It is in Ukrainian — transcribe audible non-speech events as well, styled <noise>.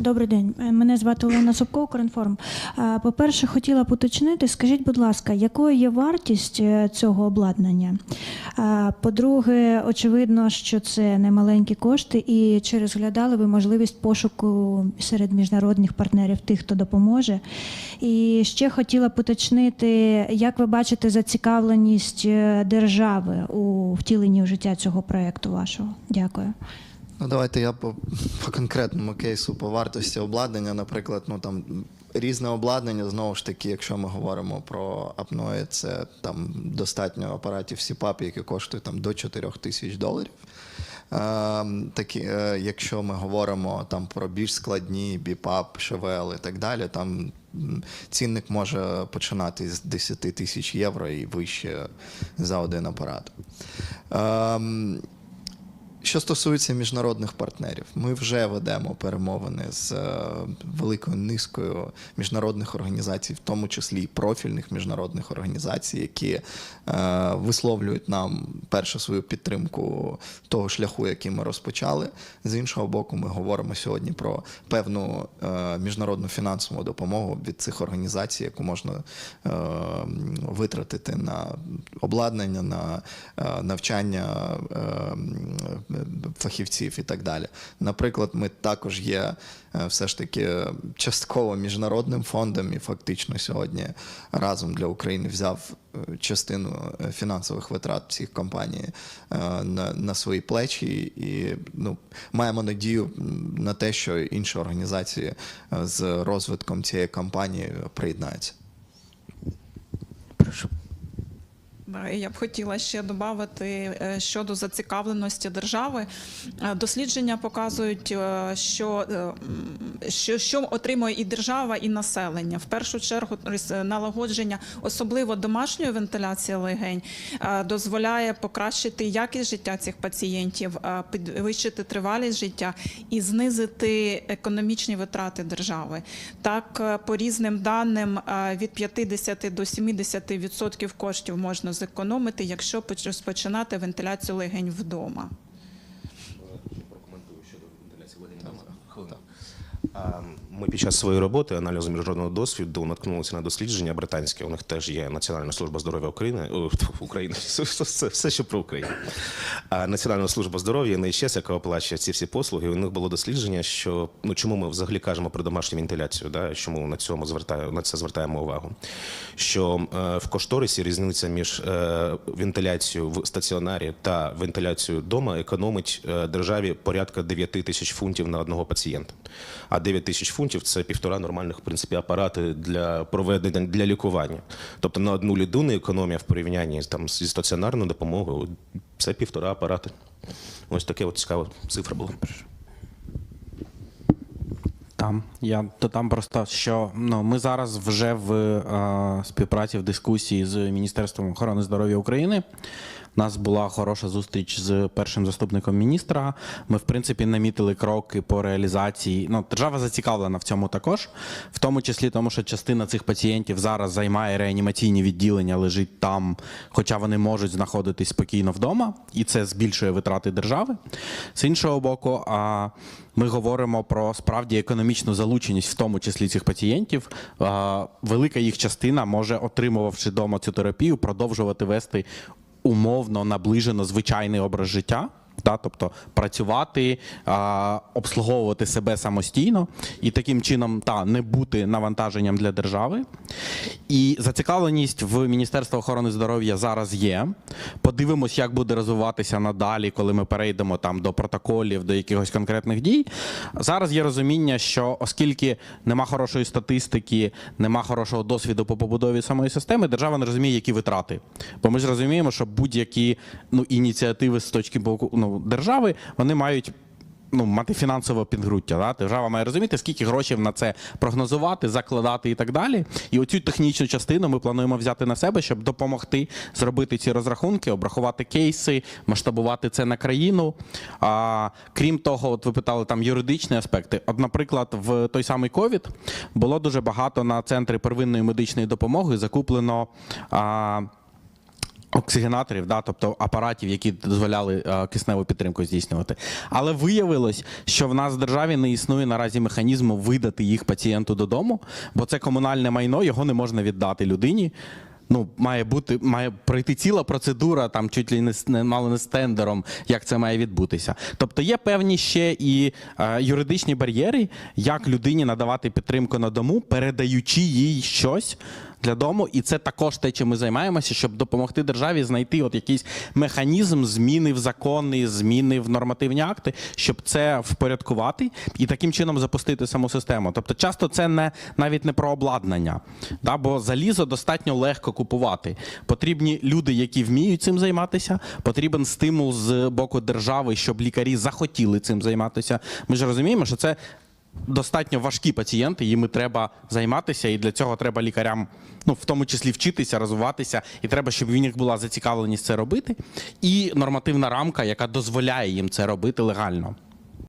Добрий день. Мене звати Олена Собко, Укрінформ. Е, По-перше, хотіла уточнити, скажіть, будь ласка, якою є вартість е, цього обладнання? Е, По-друге, очевидно, що це немаленькі кошти, і чи розглядали ви можливість пошуку серед міжнародних партнерів тих, хто допоможе? І ще хотіла б уточнити, як ви бачите зацікавленість держави у втіленні в життя цього проекту вашого? Дякую. Ну, давайте я по, по конкретному кейсу, по вартості обладнання, наприклад, ну там різне обладнання, знову ж таки, якщо ми говоримо про апної, це там достатньо апаратів СІПАП, які коштують там до 4 тисяч доларів. Е, такі, е, якщо ми говоримо там про більш складні біпап, ШВЛ і так далі, там цінник може починати з 10 тисяч євро і вище за один апарат. Ем, що стосується міжнародних партнерів, ми вже ведемо перемовини з е, великою низкою міжнародних організацій, в тому числі і профільних міжнародних організацій, які е, висловлюють нам перше свою підтримку того шляху, який ми розпочали. З іншого боку, ми говоримо сьогодні про певну е, міжнародну фінансову допомогу від цих організацій, яку можна витратити на обладнання, на навчання фахівців і так далі. Наприклад, ми також є е, все ж таки частково міжнародним фондом, і фактично сьогодні разом для України взяв е, частину е, фінансових витрат всіх компаній на, на свої плечі, і ну, маємо надію на те, що інші організації з розвитком цієї компанії приєднаються. Прошу. Да, і Я б хотіла ще додати е, щодо зацікавленості держави. Е, Дослідження показують, е, що, що, що отримує і держава, і населення. В першу чергу налагодження, особливо домашньої вентиляції легень, дозволяє покращити якість життя цих пацієнтів, підвищити тривалість життя і знизити економічні витрати держави. Так, по різним даним, від 50 до 70% коштів можна зекономити, якщо поч- розпочинати вентиляцію легень вдома. прокоментую щодо вентиляції легень вдома. Хвилину. Ми під час своєї роботи аналізу міжнародного досвіду наткнулися на дослідження британське. У них теж є Національна служба здоров'я України <laughs> України. Все, все, що про Україну. А Національна служба здоров'я НHS, яка оплачує ці всі послуги. У них було дослідження, що ну чому ми взагалі кажемо про домашню вентиляцію, да? чому на цьому звертаю на це звертаємо увагу. Що е, в кошторисі різниця між е, вентиляцією в стаціонарі та вентиляцією вдома економить е, державі порядка 9 тисяч фунтів на одного пацієнта. А 9 тисяч фунтів це півтора нормальних в принципі апарати для проведення для лікування. Тобто на одну людину економія в порівнянні там зі стаціонарною допомогою це півтора апарати. Ось таке от цікава цифра була. Там я то там просто що ну ми зараз вже в е, співпраці в дискусії з Міністерством охорони здоров'я України. Нас була хороша зустріч з першим заступником міністра. Ми, в принципі, намітили кроки по реалізації. Ну, держава зацікавлена в цьому також, в тому числі тому, що частина цих пацієнтів зараз займає реанімаційні відділення, лежить там, хоча вони можуть знаходитись спокійно вдома, і це збільшує витрати держави. З іншого боку, а, ми говоримо про справді економічну залученість, в тому числі цих пацієнтів. Велика їх частина може, отримувавши вдома цю терапію, продовжувати вести умовно наближено звичайний образ життя. Та, тобто працювати, а, обслуговувати себе самостійно і таким чином та не бути навантаженням для держави. І зацікавленість в Міністерства охорони здоров'я зараз є. Подивимось, як буде розвиватися надалі, коли ми перейдемо там до протоколів, до якихось конкретних дій. Зараз є розуміння, що оскільки нема хорошої статистики, нема хорошого досвіду по побудові самої системи, держава не розуміє, які витрати. Бо ми ж розуміємо, що будь-які ну, ініціативи з точки боку ну, держави вони мають. Ну, мати фінансове підґрунтя. Да? Держава має розуміти, скільки грошей на це прогнозувати, закладати і так далі. І оцю технічну частину ми плануємо взяти на себе, щоб допомогти зробити ці розрахунки, обрахувати кейси, масштабувати це на країну. А, крім того, от ви питали там юридичні аспекти. От, наприклад, в той самий ковід було дуже багато на центри первинної медичної допомоги закуплено. А, оксигенаторів, да, тобто апаратів, які дозволяли е, кисневу підтримку здійснювати. Але виявилось, що в нас в державі не існує наразі механізму видати їх пацієнту додому, бо це комунальне майно, його не можна віддати людині. Ну, має бути, має пройти ціла процедура, там чуть ли не, мало не з тендером, як це має відбутися. Тобто є певні ще і е, юридичні бар'єри, як людині надавати підтримку на дому, передаючи їй щось для дому, і це також те, чим ми займаємося, щоб допомогти державі знайти от якийсь механізм зміни в закони, зміни в нормативні акти, щоб це впорядкувати і таким чином запустити саму систему. Тобто, часто це не навіть не про обладнання, да, бо залізо достатньо легко купувати. Потрібні люди, які вміють цим займатися. Потрібен стимул з боку держави, щоб лікарі захотіли цим займатися. Ми ж розуміємо, що це достатньо важкі пацієнти, їми треба займатися, і для цього треба лікарям, ну в тому числі вчитися, розвиватися, і треба, щоб в них була зацікавленість це робити, і нормативна рамка, яка дозволяє їм це робити легально.